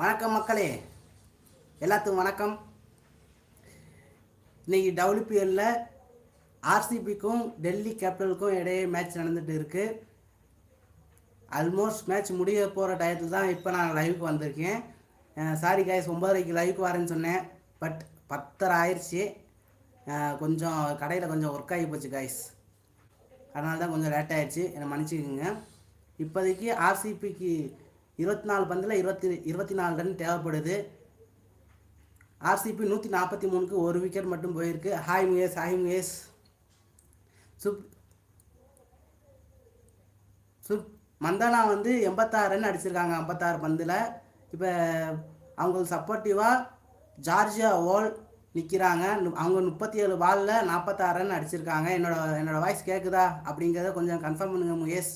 வணக்கம் மக்களே. எல்லாத்துக்கும் வணக்கம். இன்றைக்கி டபிள்யூபிஎல்ல ஆர்சிபிக்கும் டெல்லி கேபிட்டலுக்கும் இடையே மேட்ச் நடந்துட்டு இருக்குது ஆல்மோஸ்ட் மேட்ச் முடிய போகிற டயத்தில் தான் இப்போ நான் லைவுக்கு வந்திருக்கேன். சாரி காய்ஸ் ஒம்பதரைக்கு லைவுக்கு வரேன்னு சொன்னேன். பட் பத்தரை ஆயிடுச்சு கொஞ்சம் கடையில் கொஞ்சம் ஒர்க் ஆகி போச்சு காய்ஸ் அதனால தான் கொஞ்சம் லேட் ஆயிடுச்சு என்னை மன்னிச்சுக்கோங்க. இப்போதைக்கு ஆர்சிபிக்கு இருபத்தி நாலு பந்தில் இருபத்தி இருபத்தி நாலு ரன் தேவைப்படுது. ஆர்சிபி நூற்றி நாற்பத்தி மூணுக்கு ஒரு விக்கெட் மட்டும் போயிருக்கு. Hi முயேஸ் hi Mukesh. சுப் சுப் மந்தானா வந்து எண்பத்தாறு ரன் அடிச்சிருக்காங்க ஐம்பத்தாறு பந்தில். இப்போ அவங்களுக்கு சப்போர்ட்டிவாக ஜார்ஜியா ஓல் நிற்கிறாங்க அவங்க முப்பத்தி ஏழு பாலில் நாற்பத்தாறு ரன் அடிச்சிருக்காங்க. என்னோட என்னோடய வாய்ஸ் கேட்குதா அப்படிங்கிறத கொஞ்சம் கன்ஃபார்ம் பண்ணுங்கள் முகேஷ்.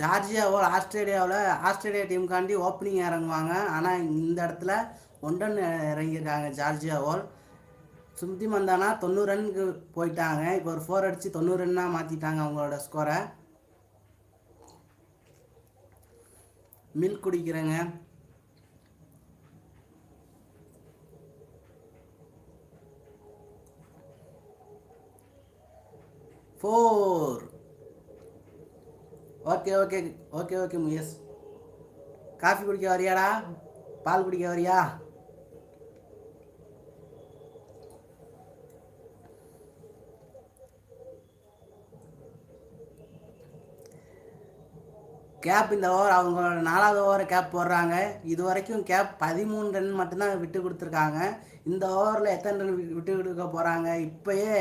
ஜார்ஜியாவில் ஆஸ்திரேலியாவில் ஆஸ்திரேலியா டீமுக்காண்டி ஓப்பனிங் இறங்குவாங்க. ஆனால் இந்த இடத்துல ஒன் இறங்கியிருக்காங்க ஜார்ஜியாவோல். சும்தி மந்தானா தொண்ணூறு ரன்னுக்கு போயிட்டாங்க. இப்போ ஒரு ஃபோர் அடித்து தொண்ணூறு ரன்னாக மாற்றிட்டாங்க அவங்களோட ஸ்கோரை milk குடிக்கிறேங்க. Four okay okay okay okay Mukesh coffee குடிக்க வரியாடா? பால் குடிக்க வரியா? கேப் இந்த ஓவர் அவங்களோட நாலாவது ஓவரை கேப் போடுறாங்க. இது வரைக்கும் கேப் பதிமூணு ரன் மட்டும்தான் விட்டு கொடுத்துருக்காங்க. இந்த ஓவரில் எத்தனை ரன் விட்டு கொடுக்க போகிறாங்க இப்போயே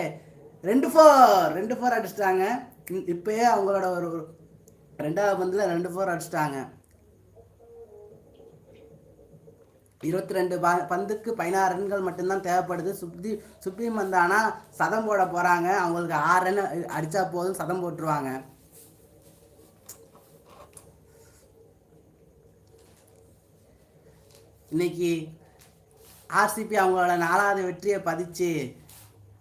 ரெண்டு ஃபோர் ரெண்டு ஃபோர் அடிச்சிட்டாங்க. இப்போயே அவங்களோட ஒரு ரெண்டாவது பந்தில் ரெண்டு ஃபோர் அடிச்சிட்டாங்க. இருபத்தி ரெண்டு பந்துக்கு பதினாறு ரன்கள் மட்டும்தான் தேவைப்படுது. சுப்தி சுப்ரீம் வந்தானா சதம் போட போகிறாங்க அவங்களுக்கு ஆறு ரன் அடித்தா போதும் சதம் போட்டுருவாங்க. இன்னைக்கு ஆர்சிபி அவங்களோட நாலாவது வெற்றியை பதிச்சு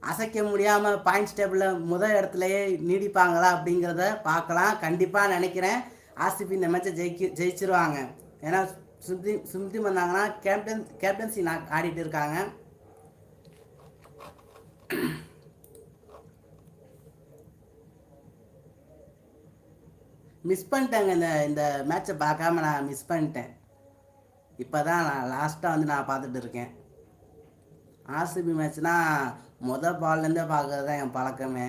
அசைக்க முடியாமல் பாயிண்ட்ஸ் டேபிளில் முதல் இடத்துலையே நீடிப்பாங்களா அப்படிங்கிறத பார்க்கலாம். கண்டிப்பாக நினைக்கிறேன். ஆர்சிபி இந்த மேட்சை ஜெயிக்க ஜெயிச்சிருவாங்க. ஏன்னா சும்தி சும்தி வந்தாங்கன்னா கேப்டன் கேப்டன்சி நான் ஆடிட்டு இருக்காங்க. மிஸ் பண்ணிட்டேங்க இந்த இந்த மேட்சை பார்க்காம நான் மிஸ் பண்ணிட்டேன். இப்போ தான் நான் லாஸ்ட்டாக வந்து நான் பார்த்துட்டு இருக்கேன். ஆர்சிபி மேட்ச்னா மொதல் பால்லேருந்தே பார்க்கறது தான் என் பழக்கமே.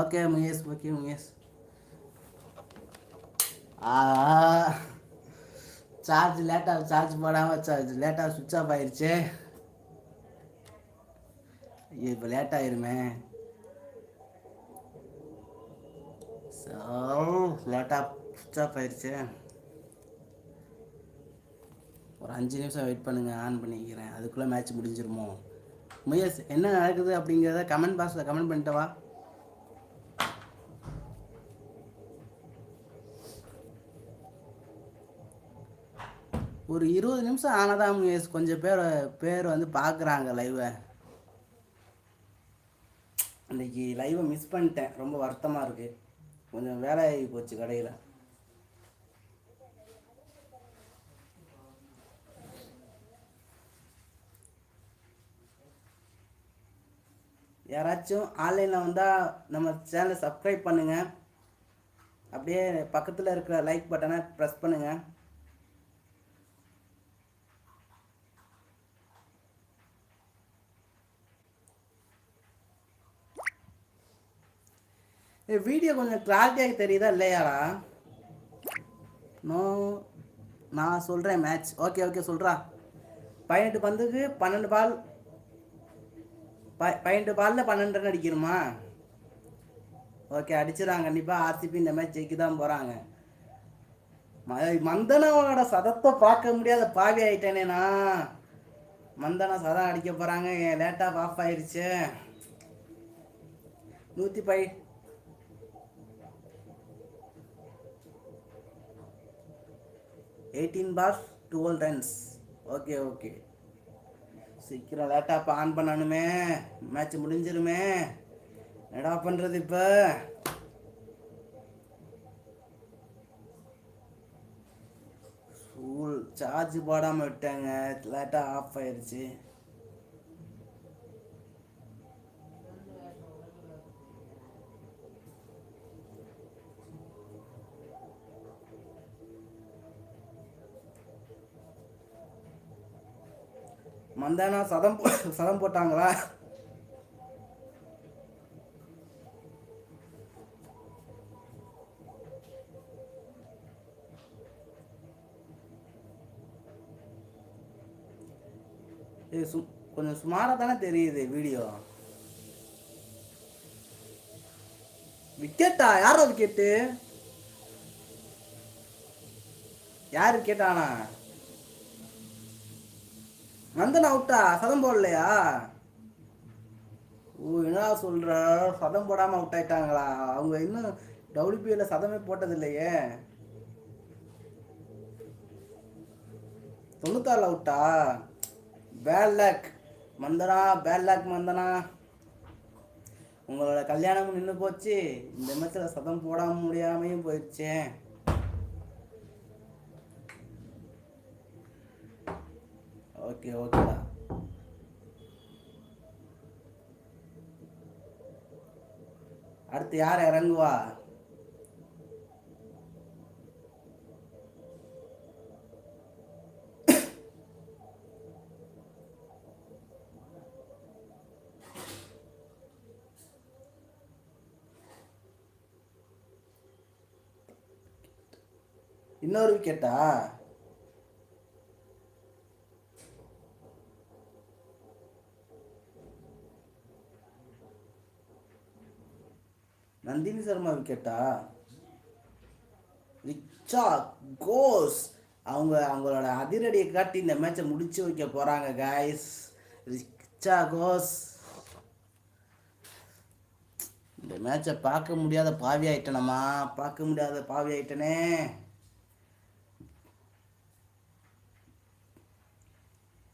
Okay Mukesh okay Mukesh. ஆ சார்ஜ் லேட்டாக சார்ஜ் போடாமல் சார்ஜ் லேட்டாக சுவிட்ச் ஆஃப் ஆயிடுச்சு இப்போ லேட் ஆயிருமே. ஸோ லேட்டாக சுவிட்ச் ஆஃப் ஆயிடுச்சு ஒரு அஞ்சு நிமிஷம் வெயிட் பண்ணுங்கள் ஆன் பண்ணிக்கிறேன். அதுக்குள்ளே மேட்ச் முடிஞ்சிருமோ? முயஸ் என்ன நடக்குது அப்படிங்கிறத கமெண்ட் பாக்ஸில் கமெண்ட் பண்ணிட்டவா ஒரு இருபது நிமிஷம் ஆனதான் முயஸ்? கொஞ்சம் பேர் பேர் வந்து பார்க்குறாங்க லைவை அன்றைக்கி லைவை மிஸ் பண்ணிட்டேன். ரொம்ப வருத்தமாக இருக்குது கொஞ்சம் வேலை ஆகி போச்சு கடையில். யாராச்சும் ஆன்லைனில் வந்தால் நம்ம சேனலை சப்ஸ்கிரைப் பண்ணுங்கள் அப்படியே பக்கத்தில் இருக்கிற லைக் பட்டனை ப்ரெஸ் பண்ணுங்கள் வீடியோ கொஞ்சம் கிளாரிட்டியாக தெரியுதா இல்லையாடா? நோ நான் சொல்கிறேன் மேட்ச் ஓகே ஓகே சொல்கிறா பதினெட்டு பந்துக்கு பன்னெண்டு பால் ப பதினெட்டு பாலில் பன்னெண்டு ரன் அடிக்கணுமா? ஓகே அடிச்சிடறாங்க கண்டிப்பாக ஆர்சிபி இந்த மாதிரி ஜெயிக்க தான் போகிறாங்க மந்தனாவோட சதத்தை பார்க்க முடியாத பாவி ஆயிட்டேனேண்ணா மந்தனா சதம் அடிக்க போகிறாங்க லேட்டாக ஆஃப் ஆயிடுச்சு நூற்றி by eighteen for twelve runs okay okay. சீக்கிரம் லேட்டாக ஆன் பண்ணணுமே. மேட்ச் முடிஞ்சிருமே. என்னடா பண்ணுறது இப்போ? ஃபுல் சார்ஜ் போடாமல் விட்டாங்க. லேட்டாக ஆஃப் ஆயிடுச்சு மந்தானா சதம் சதம் போட்டாங்களா? இது சு கொஞ்சம் சுமாராக தானே தெரியுது வீடியோ. விக்கெட்டா? அதை கேட்டு? யார் கேட்டானா? நந்தன் அவுட்டா சதம் போடலையா? ஓ என்ன சொல்கிற சதம் போடாமல் அவுட் ஆயிட்டாங்களா? அவங்க இன்னும் டபிள்யூபிஎல்ல சதமே போட்டது இல்லையே தொண்ணூத்தாறு அவுட்டா bad luck Mandhana bad luck Mandhana. உங்களோட கல்யாணமும் நின்று போச்சு. இந்த மேட்ச்சில் சதம் போடாம முடியாமையும் போயிடுச்சே. ஓகே ஓகேடா அடுத்து யார் இறங்குவா? இன்னொரு விக்கெட்டா நந்தினி சர்மா விக்கெட்டா ரிச்சா கோஸ் அவங்க அவங்களோட அதிரடியை காட்டி இந்த மேட்சை முடிச்சு வைக்க போகிறாங்க காய்ஸ் ரிச்சா கோஸ். இந்த மேட்சை பார்க்க முடியாத பாவி ஆயிட்டனம்மா. பார்க்க முடியாத பாவி ஆயிட்டனே.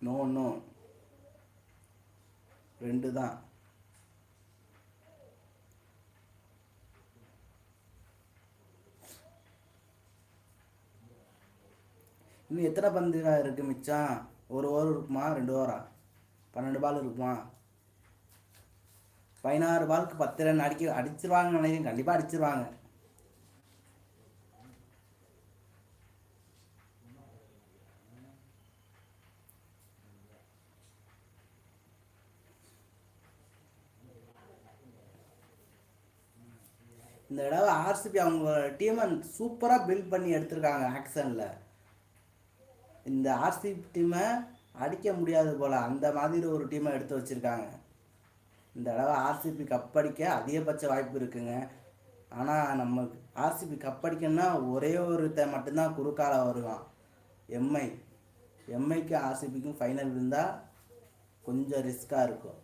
நோ நோ ரெண்டு தான். இன்னும் எத்தனை பந்து இருக்கு மிச்சம் ஒரு ஓவர் இருக்குமா? ரெண்டு ஓவரா? பன்னெண்டு பால் இருக்குமா? பதினாறு பாலுக்கு பத்து ரன் அடிக்க அடிச்சிருவாங்க நினைக்கிறேன். கண்டிப்பாக அடிச்சிருவாங்க. இந்த தடவை ஆர்சிபி அவங்க டீமை சூப்பராக பில்ட் பண்ணி எடுத்திருக்காங்க ஆக்ஷனில் இந்த ஆர்சிபி டீமை அடிக்க முடியாது போல் அந்த மாதிரி ஒரு டீமை எடுத்து வச்சுருக்காங்க. இந்த தடவை ஆர்சிபி கப்படிக்க அதிகபட்ச வாய்ப்பு இருக்குங்க. ஆனால் நம்ம ஆர்சிபி கப்படிக்கணும்னா ஒரே ஒருத்த மட்டும்தான் குறுக்கால வருவான். எம்ஐ. எம்ஐக்கும் ஆர்சிபிக்கும் ஃபைனல் இருந்தால் கொஞ்சம் ரிஸ்க்காக இருக்கும்.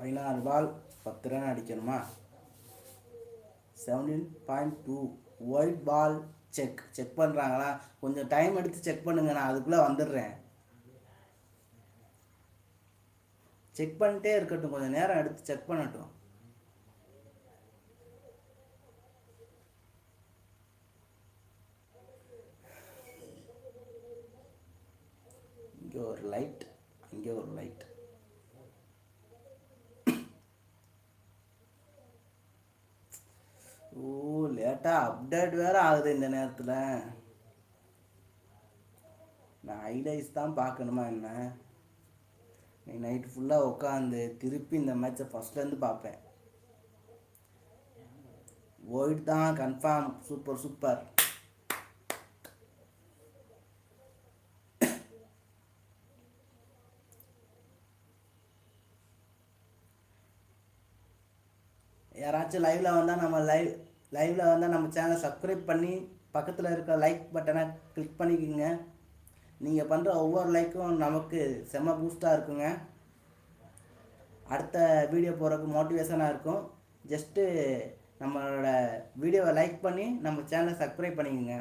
பதினாறு பால் பத்து run அடிக்கணுமா? Seventeen point two wide ball check check பண்ணுறாங்களா கொஞ்சம் டைம் எடுத்து செக் பண்ணுங்க நான் அதுக்குள்ளே வந்துடுறேன். செக் பண்ணிட்டே இருக்கட்டும் கொஞ்சம் நேரம் எடுத்து செக் பண்ணட்டும். இங்கே ஒரு லைட் இங்கே ஒரு லைட் ஓ லேட்டாக அப்டேட் வேற ஆகுது இந்த நேரத்தில். நான் ஹைலைட்ஸ் தான் பார்க்கணுமா என்ன? நீ நைட் ஃபுல்லாக உட்காந்து திருப்பி இந்த மேட்ச்சை ஃபஸ்ட்லேருந்து பார்ப்பேன். ஒயிட் தான் கன்ஃபார்ம் சூப்பர் சூப்பர் யாராச்சும் லைவில் வந்தால் நம்ம லைவ் லைவில் வந்தால் நம்ம சேனலை சப்ஸ்கிரைப் பண்ணி பக்கத்தில் இருக்கிற லைக் பட்டனை கிளிக் பண்ணிக்கோங்க. நீங்கள் பண்ணுற ஒவ்வொரு லைக்கும் நமக்கு செம்ம பூஸ்ட்டாக இருக்குங்க. அடுத்த வீடியோ போகிறதுக்கு மோட்டிவேஷனாக இருக்கும். ஜஸ்ட்டு நம்மளோட வீடியோவை லைக் பண்ணி நம்ம சேனலை சப்ஸ்கிரைப் பண்ணிக்கோங்க.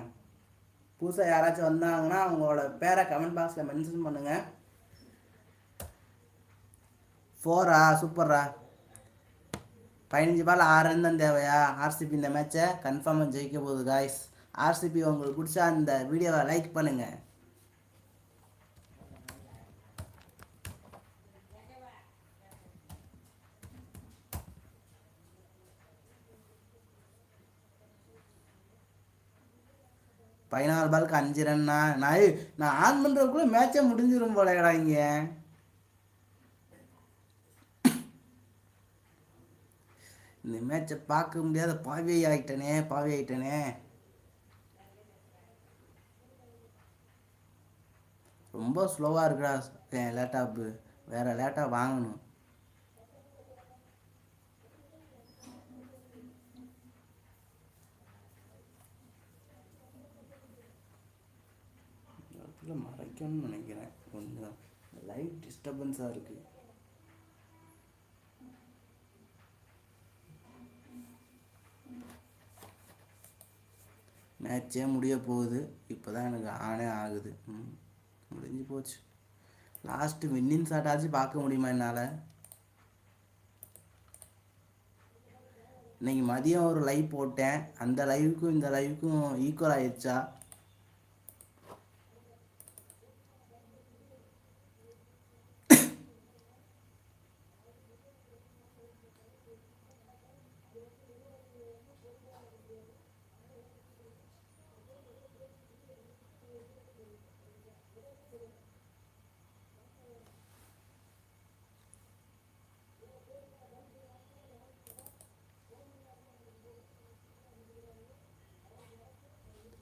புதுசாக யாராச்சும் வந்தாங்கன்னா அவங்களோட பேரை கமெண்ட் பாக்ஸில் மென்ஷன் பண்ணுங்கள் ஃபோரா சூப்பர்ரா பதினஞ்சு பால் ஆறு ரன் தான் தேவையா ஆர்சிபி இந்த மேட்ச்சை கன்ஃபார்மாக ஜெயிக்க போகுது காய்ஸ் ஆர்சிபி உங்களுக்கு பிடிச்சா அந்த வீடியோவை லைக் பண்ணுங்கள் பதினாறு பாலுக்கு அஞ்சு ரன்னா நான் நான் ஆன் பண்ணுறதுக்குள்ளே மேட்சே முடிஞ்சிடும் போலடா இங்கே. இந்த மேட்சை பார்க்க முடியாத பாவி ஆகிட்டனே பாவி ஆகிட்டனே ரொம்ப ஸ்லோவாக இருக்குடா என் லேப்டாப்பு வேறு லேப்டாப் வாங்கணும். மறைக்கணும்னு நினைக்கிறேன். கொஞ்சம் லைட் டிஸ்டர்பன்ஸாக இருக்குது மேட்சே முடிய போகுது. இப்போ தான் எனக்கு ஆனே ஆகுது. ம் முடிஞ்சு போச்சு. லாஸ்ட்டு வின்னிங் ஷாட்டாச்சும் பார்க்க முடியுமா என்னால்? இன்றைக்கி மதியம் ஒரு லைவ் போட்டேன். அந்த லைவுக்கும் இந்த லைவுக்கும் ஈக்குவல் ஆயிடுச்சா?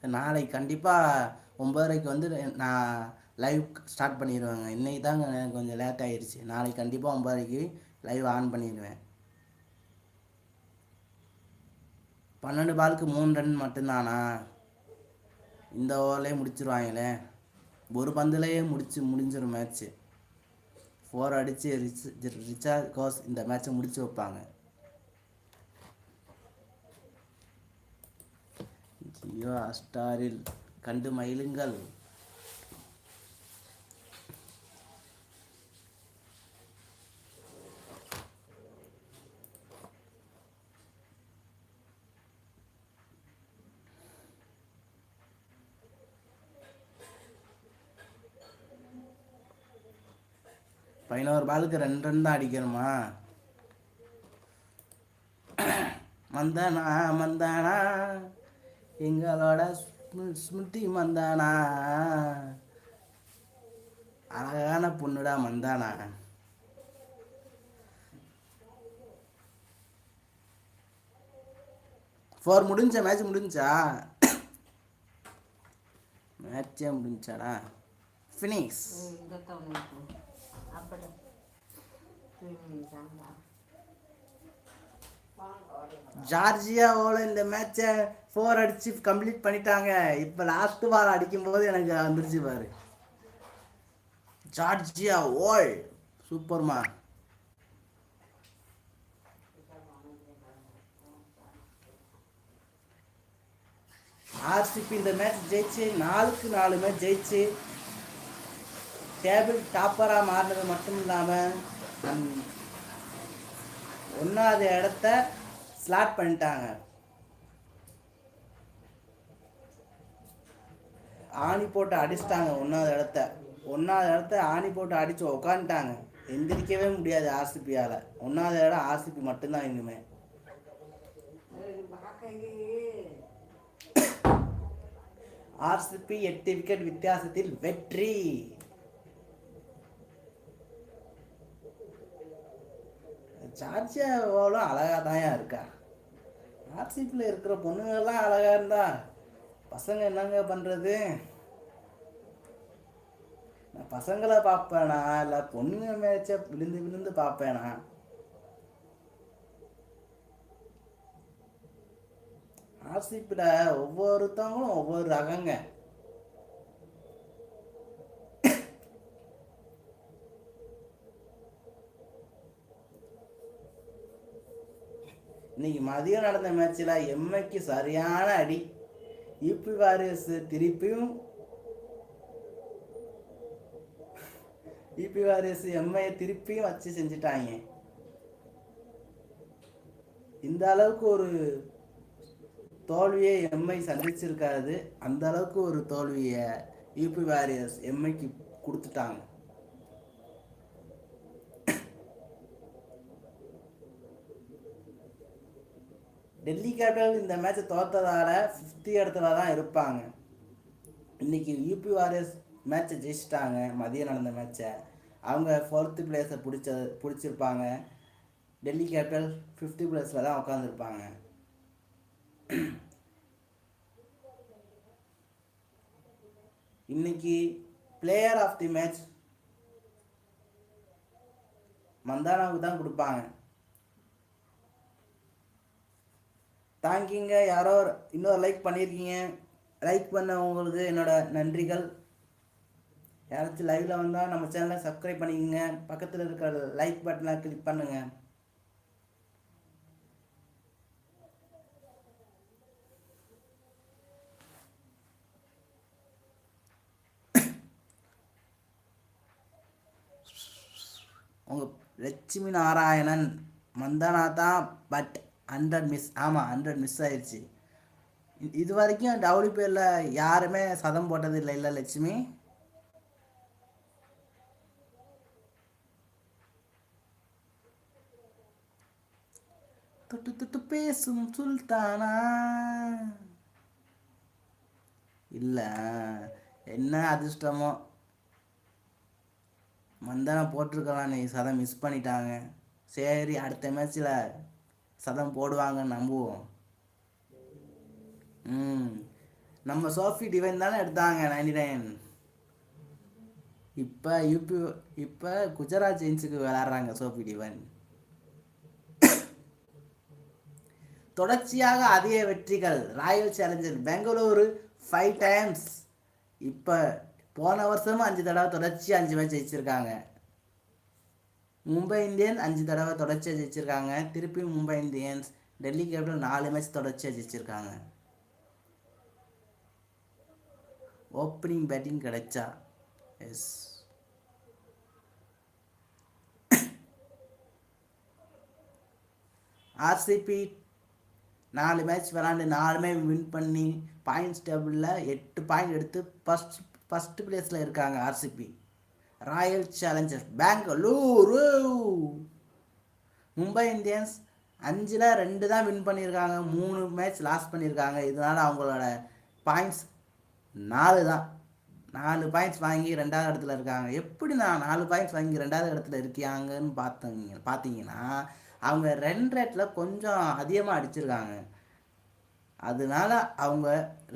நாளைக்கு கண்டிப்பாக ஒம்பதரைக்கு வந்து நான் லைவ் ஸ்டார்ட் பண்ணிடுவேங்க. இன்றைக்கி தாங்க எனக்கு கொஞ்சம் லேட் ஆயிடுச்சு நாளைக்கு கண்டிப்பாக ஒம்பதரைக்கு லைவ் ஆன் பண்ணிடுவேன். பன்னெண்டு பாலுக்கு மூணு ரன் மட்டும்தானா? இந்த ஓவர்லேயே முடிச்சிருவாங்களே. ஒரு பந்துலேயே முடிச்சு முடிஞ்சிடும் மேட்ச்சு ஃபோர் அடித்து ரிச் ரிச்சா கோஸ் இந்த மேட்ச்சை முடிச்சு வைப்பாங்க. ஜியோ ஸ்டாரில் கண்டு மயிலுங்கள் பதினோரு பாலுக்கு ரெண்டு ரன் தான் அடிக்கணுமா? மந்தனா மந்தானா எங்களோட ஸ்மு- ஸ்மிருதி மந்தானா? அழகான பொண்ணுடா மந்தானா? ஃபோர் முடிஞ்ச மேட்ச் முடிஞ்சா? மேட்சே முடிஞ்சாடா? ஃபினிஷ் ஜார்ஜியாவோட இந்த மேட்சை ஃபோர் அடிச்சு கம்ப்ளீட் பண்ணிட்டாங்க. இப்போ லாஸ்ட் பால் அடிக்கும்போது எனக்கு வந்துருச்சு பாரு. ஜார்ஜியா ஓல் சூப்பர்மா ஆர்சிபி இந்த மேட்ச் ஜெயிச்சு நாலுக்கு நாலு மேட்ச் ஜெயிச்சு டேபிள் டாப்பராக மாறினது மட்டும் இல்லாமல் ஒன்றாவது இடத்த ஸ்லாட் பண்ணிட்டாங்க. ஆணி போட்டு அடிச்சிட்டாங்க ஒன்றாவது இடத்த. ஒன்றாவது இடத்த ஆணி போட்டு அடித்து உக்காந்துட்டாங்க. எந்திரிக்கவே முடியாது ஆர்சிபியால். ஒன்றாவது இடம் ஆர்சிபி மட்டும்தான் இன்னுமே ஆர்சிபி எட்டு விக்கெட் வித்தியாசத்தில் வெற்றி. ஜார்ஜியாவோலும் அழகாக தான் இருக்கா? ஆர்சிபியில் இருக்கிற பொண்ணுங்கெல்லாம் அழகாக இருந்தா பசங்க என்னங்க பண்ணுறது நான் பசங்களை பார்ப்பேனா? இல்லை பொண்ணுங்க மேட்சை விழுந்து விழுந்து பார்ப்பேனா? ஆர்சிபியில் ஒவ்வொருத்தவங்களும் ஒவ்வொரு ரகங்க. இன்னைக்கு மதியம் நடந்த மேட்ச்சில் எம்ஐக்கு சரியான அடி. யூபி வாரியர்ஸ் திருப்பியும் யூபி வாரியர்ஸ் எம்ஐயை திருப்பியும் வச்சு செஞ்சுட்டாங்க. இந்த அளவுக்கு ஒரு தோல்வியை எம்ஐ சந்திச்சிருக்காது. அந்த அளவுக்கு ஒரு தோல்வியை யூபி வாரியர்ஸ் எம்ஐக்கு கொடுத்துட்டாங்க. டெல்லி கேபிட்டல் இந்த மேட்சை தோத்ததால ஃபிஃப்த்து இடத்துல தான் இருப்பாங்க. இன்னைக்கு யூபி வாரியர்ஸ் மேட்சை ஜெயிச்சிட்டாங்க மதியம் நடந்த மேட்சை அவங்க ஃபோர்த்து பிளேஸை பிடிச்ச பிடிச்சிருப்பாங்க. டெல்லி கேபிட்டல் ஃபிஃப்த்து பிளேஸில் தான் உட்காந்துருப்பாங்க இன்னைக்கு பிளேயர் ஆஃப் தி மேட்ச் மந்தானாவுக்கு தான் கொடுப்பாங்க. தேங்க்யூங்க யாரோ இன்னொரு லைக் பண்ணியிருக்கீங்க லைக் பண்ண உங்களுக்கு என்னோட நன்றிகள். யாராச்சும் லைவில் வந்தால் நம்ம சேனலை சப்ஸ்கிரைப் பண்ணிக்கோங்க. பக்கத்தில் இருக்கிற லைக் பட்டனை கிளிக் பண்ணுங்கள் உங்கள் லட்சுமி நாராயணன் மந்தனா தான் பட் ஹண்ட்ரட் மிஸ் ஆமாம் ஹண்ட்ரட் மிஸ் ஆயிடுச்சு இது வரைக்கும் டபிள்யூபிஎல்ல யாருமே சதம் போட்டது இல்லை இல்லை லட்சுமி. தொட்டு தொட்டு பேசும் சுல்தானா? இல்லை என்ன அதிர்ஷ்டமோ. மந்தனம் போட்டிருக்கலாம் நீ சதம் மிஸ் பண்ணிட்டாங்க. சரி அடுத்த மேட்ச்சில் சதம் போடுவாங்கன்னு நம்புவோம். ம். நம்ம சோஃபி டிவைன் தானே எடுத்தாங்க நைன்டி நைன் இப்போ யூபி இப்போ குஜராத் ஜெயின்ஸுக்கு விளாட்றாங்க சோஃபி டிவைன் தொடர்ச்சியாக அதிக வெற்றிகள் Royal Challenger Bengaluru five times இப்போ போன வருஷமும் அஞ்சு தடவை தொடர்ச்சியாக அஞ்சு மேட்ச் ஜெயிச்சிருக்காங்க. மும்பை இந்தியன்ஸ் அஞ்சு தடவை தொடர்ச்சியாக ஜெயிச்சிருக்காங்க. திருப்பி மும்பை இந்தியன்ஸ் டெல்லி கேபிட்டல் நாலு மேட்ச் தொடர்ச்சியாக ஜெயிச்சிருக்காங்க. ஓப்பனிங் பேட்டிங் கிடைச்சா. எஸ் ஆர்சிபி நாலு மேட்ச் விளாண்டு நாலுமே வின் பண்ணி பாயிண்ட்ஸ் டேபிளில் எட்டு பாயிண்ட் எடுத்து ஃபஸ்ட் ஃபஸ்ட்டு பிளேஸில் இருக்காங்க RCB Royal Challengers Bengaluru Mumbai Indians அஞ்சில் ரெண்டு தான் வின் பண்ணியிருக்காங்க மூணு மேட்ச் லாஸ் பண்ணியிருக்காங்க. இதனால் அவங்களோட பாயிண்ட்ஸ் நாலு தான். நாலு பாயிண்ட்ஸ் வாங்கி ரெண்டாவது இடத்துல இருக்காங்க. எப்படி நான் நாலு பாயிண்ட்ஸ் வாங்கி ரெண்டாவது இடத்துல இருக்கியாங்கன்னு பார்த்தீங்க பார்த்தீங்கன்னா அவங்க ரன் ரேட்டில் கொஞ்சம் அதிகமாக அடிச்சிருக்காங்க. அதனால அவங்க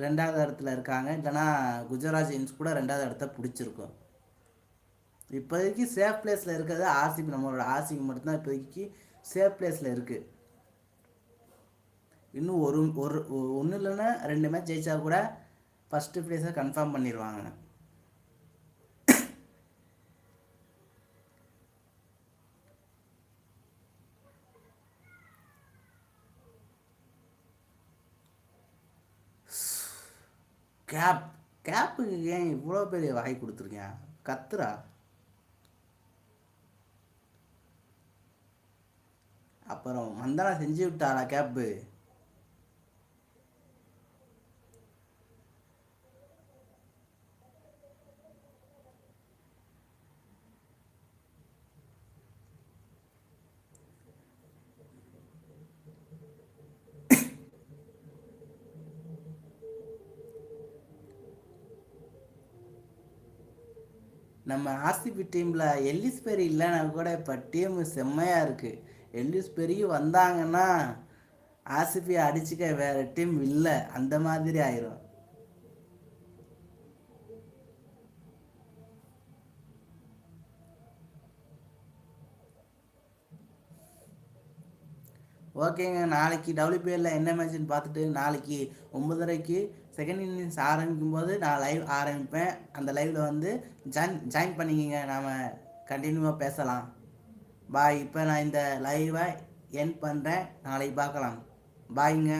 ரெண்டாவது இடத்துல இருக்காங்க. இல்லைனா குஜராத் ஜெயின்ஸ் கூட ரெண்டாவது இடத்த பிடிச்சிருக்கும். இப்போதைக்கு சேஃப் பிளேஸில் இருக்கிறது ஆர்சிபி நம்மளோட ஆர்சிபி மட்டும்தான் இப்போதைக்கு சேஃப் பிளேஸில் இருக்குது இன்னும் ஒரு ஒரு ஒன்றும் இல்லைன்னா ரெண்டு மேட்ச் ஜெயிச்சா கூட ஃபஸ்ட்டு ப்ளேஸை கன்ஃபார்ம் பண்ணிடுவாங்க கேப் கேப்புக்கு ஏன் இவ்வளோ பெரிய வாய் கொடுத்துருக்கேன் கத்துறா. அப்புறம் மந்தனா செஞ்சு விட்டாளா கேப்பு நம்ம ஆர்சிபி டீமில் எல்லிஸ் பேர் இல்லைன்னா கூட இப்போ டீம் செம்மையாக இருக்குது எல்லிஸ் பெரிய வந்தாங்கன்னா ஆசிஃபியை அடிச்சுக்க வேறு டீம் இல்லை. அந்த மாதிரி ஆயிரும். ஓகேங்க. நாளைக்கு டபிள்யூபிஎல்ல என்ன மேட்ச்னு பார்த்துட்டு நாளைக்கு ஒன்பதரைக்கு செகண்ட் இன்னிங்ஸ் ஆரம்பிக்கும் போது நான் லைவ் ஆரம்பிப்பேன். அந்த லைவில் வந்து ஜாயின் ஜாயின் பண்ணிக்கிங்க. நாம் கண்டினியூவாக பேசலாம். பாய் இப்போ நான் இந்த லைவை என் பண்ணுறேன் நாளைக்கு பார்க்கலாம். பாய்ங்க.